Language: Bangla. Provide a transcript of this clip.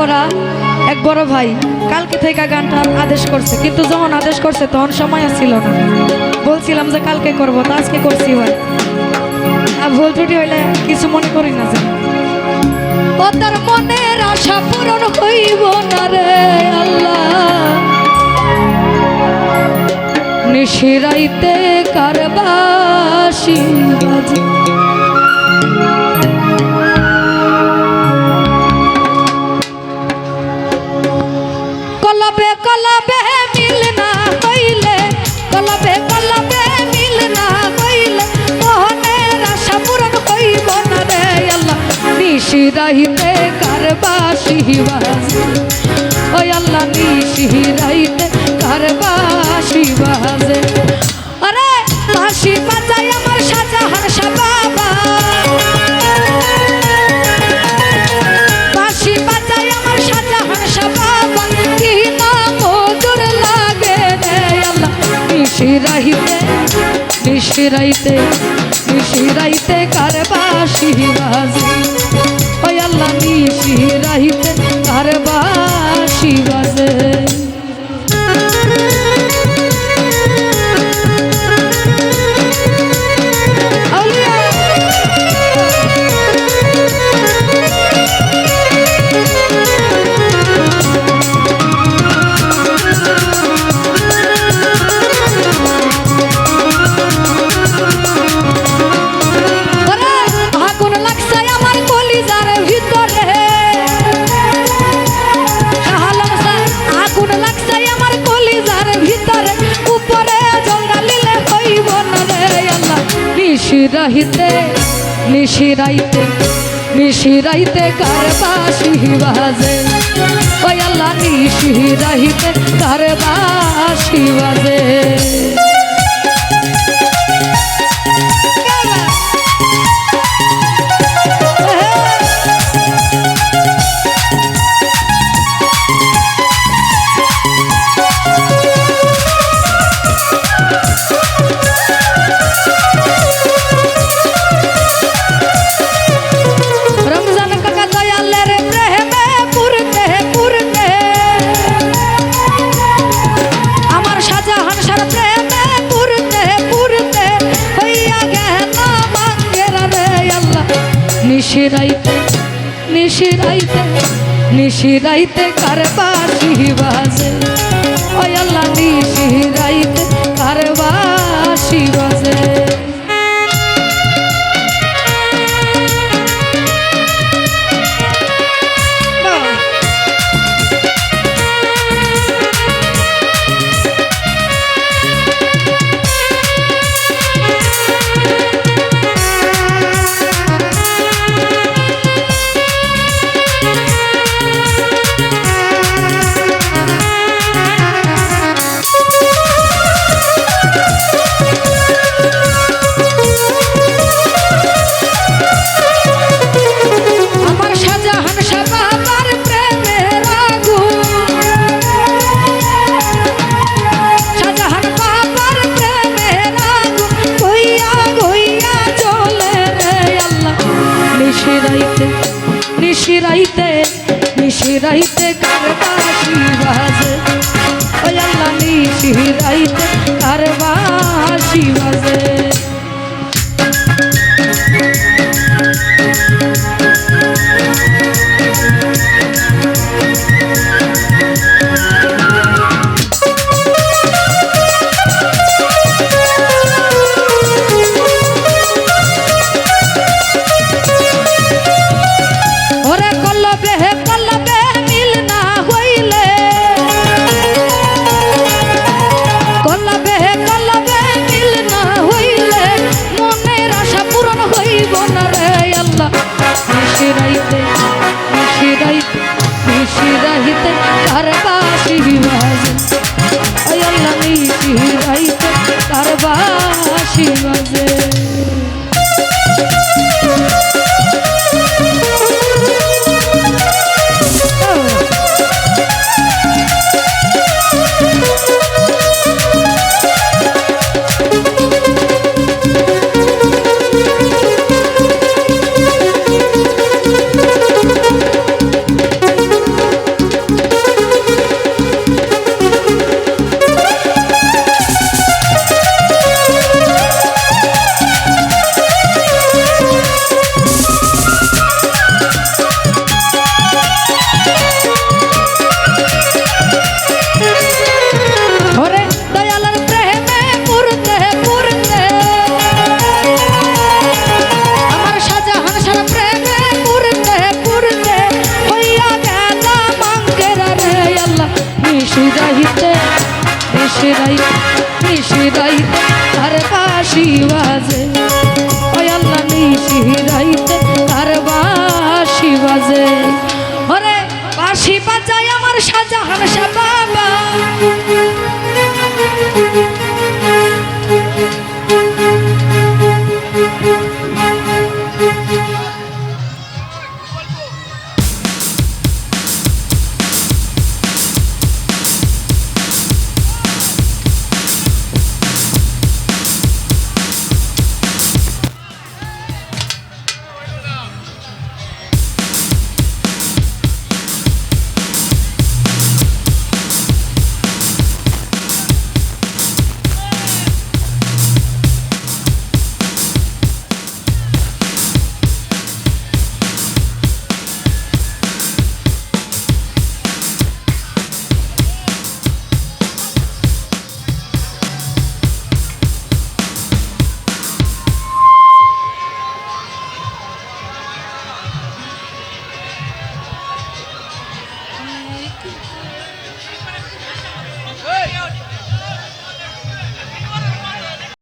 করা এক বড় ভাই। কালকে থেকে গানটা আদেশ করছে। কিন্তু যখন আদেশ করছে, তখন সময় ছিল না। বলছিলাম যে কালকে করব, তো আজকে করছি ভাই। আর ভুল ত্রুটি হইলে কিছু মনে করি না যে। তার মনের আশা পূরণ হইব না রে আল্লাহ। নিশিরাইতে কারবাসি বাজে। নিশি রাহিতে কারবাসি ওই আল্লাহ নিশি রাহিতে কারবাসি বাজে আরে বাসি বাজাই আমার আমার সাজাহান বাবা কি না মধুর লাগে রে আল্লাহ। নিশি রাইতে নিশি রাইতে নিশি রাইতে কার বাঁশি বাজে রাইতে কার নিশি রাহিতে নিশিরাইতে কারবাসি বাজে। ওই আল্লাহ কারবাসি বাজে। নিশিরাইতে নিশিরাইতে নিশিরাইতে কার বাসি বাজে। ওই নিশিরাইতে নিশিরাইতে নিশিরাইতে নিশিরাইতে কারবাসি নিশি তার বাসি বাজে। মিশিরাই মিশিরাই তার বাসি বাজে। ওই আল্লাহ মিশিরাইতে তার বাসি বাজে। ওরে বাসি বাজায় আমার সাজাহান সাবা।